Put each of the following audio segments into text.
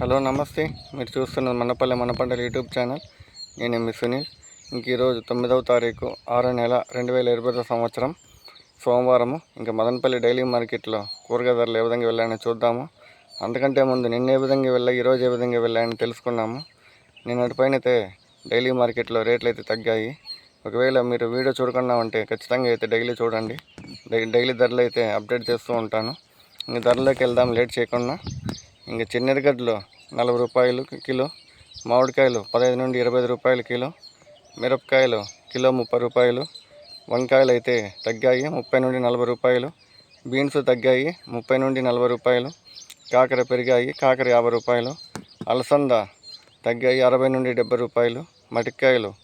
Hello నమస్తే. మీరు చూస్తున్నది మనపల్లె మనపంటల యూట్యూబ్ ఛానల్. నేను మీ సునీల్. ఇంక ఈరోజు తొమ్మిదవ తారీఖు ఆరో నెల రెండు వేల ఇరవై సంవత్సరం. సోమవారము. ఇంకా మదనపల్లి డైలీ మార్కెట్లో కూరగాయ ధరలు ఏ విధంగా వెళ్ళాయని చూద్దాము. అందుకంటే ముందు నిన్న ఏ విధంగా వెళ్ళా ఈరోజు ఏ విధంగా వెళ్ళాయని తెలుసుకున్నాము నిన్నటి పైన అయితే డైలీ మార్కెట్లో రేట్లు అయితే తగ్గాయి. ఒకవేళ మీరు వీడియో చూడకుండా ఉంటే ఖచ్చితంగా అయితే డైలీ చూడండి. డై- డైలీ ధరలు అయితే అప్డేట్ చేస్తూ ఉంటాను. ఇంక ధరలోకి వెళ్దాం లేట్ చేయకుండా. ఇంకా చెన్నెరగడ్డలు నలభై రూపాయలు కిలో. మామిడికాయలు పదహైదు నుండి ఇరవై ఐదు రూపాయలు కిలో. మిరపకాయలు కిలో ముప్పై రూపాయలు. వంకాయలు అయితే తగ్గాయి ముప్పై నుండి నలభై రూపాయలు. బీన్స్ తగ్గాయి ముప్పై నుండి నలభై రూపాయలు. కాకర పెరిగాయి కాకర యాభై రూపాయలు. అలసంద తగ్గాయి అరవై నుండి డెబ్బై రూపాయలు. మటికాయలు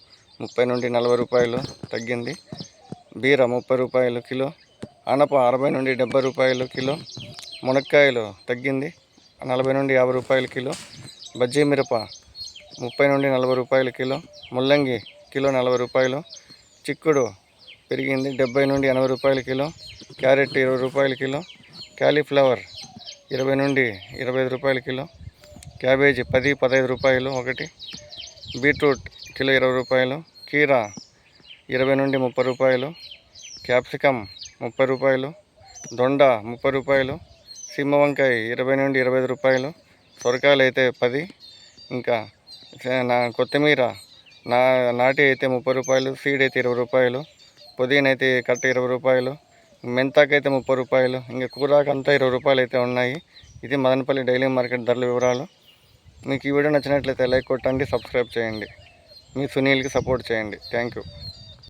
ముప్పై నుండి నలభై రూపాయలు తగ్గింది. బీర ముప్పై రూపాయలు కిలో. అనప అరవై నుండి డెబ్బై రూపాయలు కిలో. మునక్కాయలు తగ్గింది. నలభై నుండి యాభై రూపాయల కిలో బజ్జీ మిరప ముప్పై నుండి నలభై రూపాయల కిలో ముల్లంగి కిలో నలభై రూపాయలు చిక్కుడు పెరిగింది డెబ్బై నుండి ఎనభై రూపాయల కిలో క్యారెట్ ఇరవై రూపాయల కిలో క్యాలీఫ్లవర్ ఇరవై నుండి ఇరవై ఐదు రూపాయల కిలో క్యాబేజీ పది పదహైదు రూపాయలు ఒకటి బీట్రూట్ కిలో ఇరవై రూపాయలు కీరా ఇరవై నుండి ముప్పై రూపాయలు క్యాప్సికమ్ ముప్పై రూపాయలు దొండ ముప్పై రూపాయలు సిమ్మ వంకాయ ఇరవై నుండి ఇరవై ఐదు రూపాయలు సొరకాయలు అయితే పది ఇంకా నా కొత్తిమీర నా నాటి అయితే ముప్పై రూపాయలు సీడ్ అయితే ఇరవై రూపాయలు పుదీనా అయితే కట్ట ఇరవై రూపాయలు మెంతాకైతే ముప్పై రూపాయలు ఇంకా కూరాకు అంతా ఇరవై రూపాయలు అయితే ఉన్నాయి. ఇది మదనపల్లి డైలీ మార్కెట్ ధరల వివరాలు. మీకు ఈ వీడియో నచ్చినట్లయితే లైక్ కొట్టండి సబ్స్క్రైబ్ చేయండి. మీ సునీల్కి సపోర్ట్ చేయండి. Thank you.